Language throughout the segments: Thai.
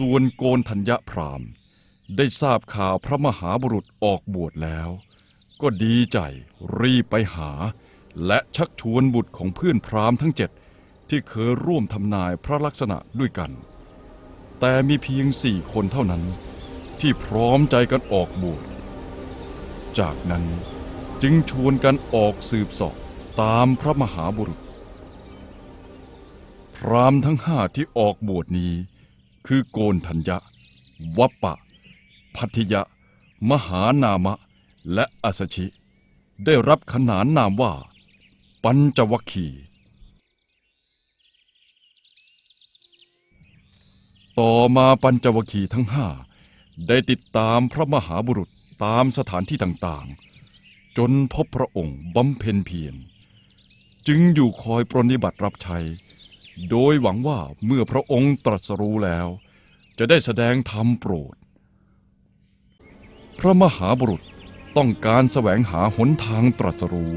ส่วนโกนธัญญพรามได้ทราบข่าวพระมหาบุรุษออกบวชแล้ว ก็ดีใจรีบไปหา และชักชวนบุตรของเพื่อนพราหมณ์ทั้งเจ็ดที่เคยร่วมทำนายพระลักษณะด้วยกัน แต่มีเพียงสี่คนเท่านั้น ที่พร้อมใจกันออกบวชจากนั้นจึงชวนกันออกสืบสอบตามพระมหาบุรุษ พรามทั้งห้าที่ออกบวชนี้ คือโกนธัญญะ วัปปะ พัทยะ มหานามะ และอัสชิ ได้รับขนานนามว่า ปัญจวัคคีต่อมาปัญจวัคคีย์ทั้งห้าได้ติดตามพระมหาบุรุษตามสถานที่ต่างๆ จนพบพระองค์บำเพ็ญเพียรจึงอยู่คอยปรนนิบัติรับใช้ โดยหวังว่าเมื่อพระองค์ตรัสรู้แล้ว จะได้แสดงธรรมโปรด พระมหาบุรุษต้องการแสวงหาหนทางตรัสรู้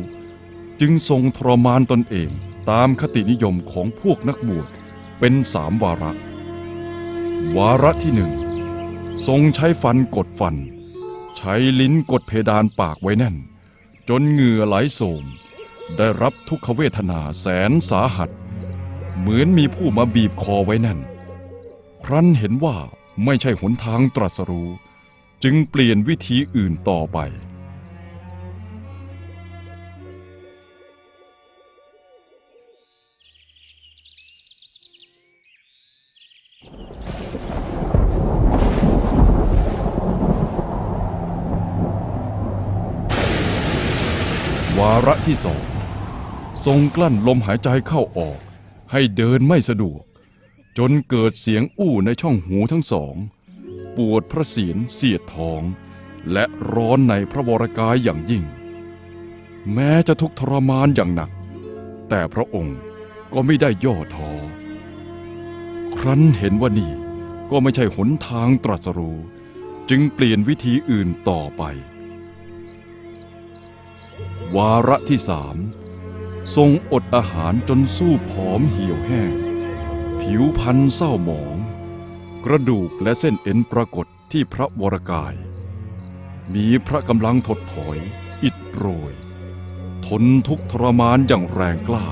จึงทรงทรมานตนเองตามคตินิยมของพวกนักบวชเป็นสามวาระ วาระที่หนึ่งทรงใช้ฟันกดฟัน ใช้ลิ้นกดเพดานปากไว้แน่น จนเหงื่อไหลโสม ได้รับทุกขเวทนาแสนสาหัส เหมือนมีผู้มาบีบคอไว้แน่น ครั้นเห็นว่าไม่ใช่หนทางตรัสรู้ จึงเปลี่ยนวิธีอื่นต่อไป วาระที่สองทรงกลั้นลมหายใจเข้าออก ให้เดินไม่สะดวก จนเกิดเสียงอู้ในช่องหูทั้งสอง ปวดพระเศียรเสียดท้อง และร้อนในพระวรกายอย่างยิ่ง แม้จะทุกข์ทรมานอย่างหนัก แต่พระองค์ก็ไม่ได้ย่อท้อครั้นเห็นว่านี่ก็ไม่ใช่หนทางตรัสรู้จึงเปลี่ยนวิธีอื่นต่อไป วาระที่สาม ทรงอดอาหารจนสู้ผอมเหี่ยวแห้ง ผิวพรรณเศร้าหมอง กระดูกและเส้นเอ็นปรากฏที่พระวรกาย มีพระกำลังถดถอย อิดโรย ทนทุกทรมานอย่างแรงกล้า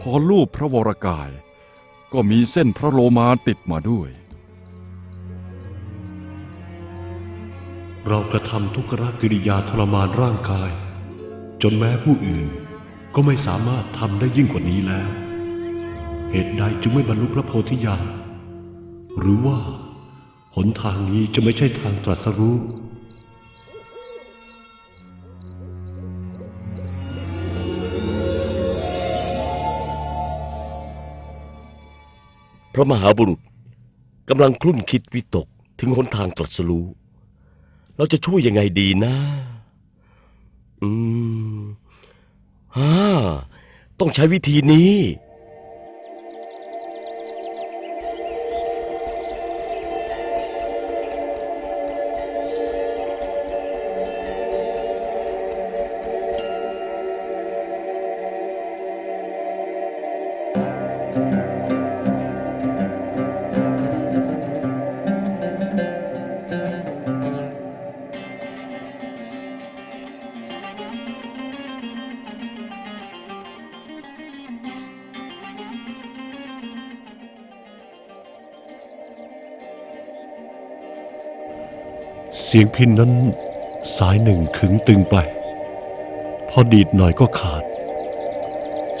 พอลูบพระวรกาย ก็มีเส้นพระโลมาติดมาด้วย เรากระทำทุกขกิริยาทรมานร่างกาย จนแม้ผู้อื่น ก็ไม่สามารถทำได้ยิ่งกว่านี้แล้ว เหตุใดจึงไม่บรรลุพระโพธิญาณหรือว่า หนทางนี้จะไม่ใช่ทางตรัสรู้พระมหาบุรุษกำลังคลุ่นคิดวิตกถึงหนทางตรัสรู้ เราจะช่วยยังไงดีนะ อืม ฮ่าต้องใช้วิธีนี้ เสียงพินนั้นสายหนึ่งขึงตึงไป พอดีดหน่อยก็ขาด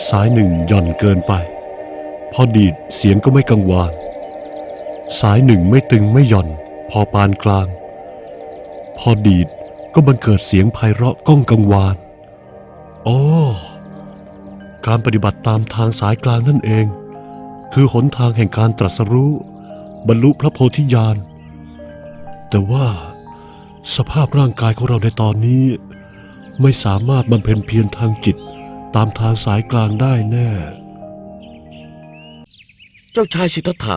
สายหนึ่งหย่อนเกินไป พอดีดเสียงก็ไม่กังวาน สายหนึ่งไม่ตึงไม่หย่อน พอปานกลาง พอดีดก็บังเกิดเสียงไพเราะก้องกังวานอ๋อการปฏิบัติตามทางสายกลางนั่นเอง คือหนทางแห่งการตรัสรู้ บรรลุพระโพธิญาณแต่ว่า สภาพร่างกายของเราในตอนนี้ ไม่สามารถบำเพ็ญเพียรทางจิตตามทางสายกลางได้แน่ เจ้าชายสิทธัตถะ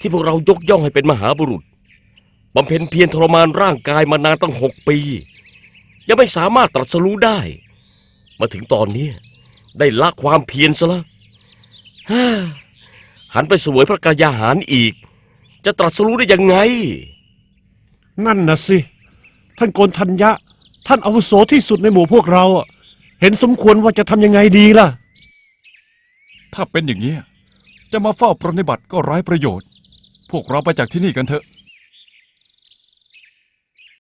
ที่พวกเรายกย่องให้เป็นมหาบุรุษบำเพ็ญเพียรทรมานร่างกายมานานตั้งหกปี ยังไม่สามารถตรัสรู้ได้ มาถึงตอนนี้ได้ละความเพียรซะละฮ่าหันไปเสวยพระกายาหารอีก จะตรัสรู้ได้ยังไง นั่นนะสิ ท่านโกนทัญญะ ท่านอาวุโสที่สุดในหมู่พวกเราอะเห็นสมควรว่าจะทำยังไงดีล่ะ ถ้าเป็นอย่างนี้ยจะมาเฝ้าปรนนิบัติก็ไร้ประโยชน์ พวกเราไปจากที่นี่กันเถอะ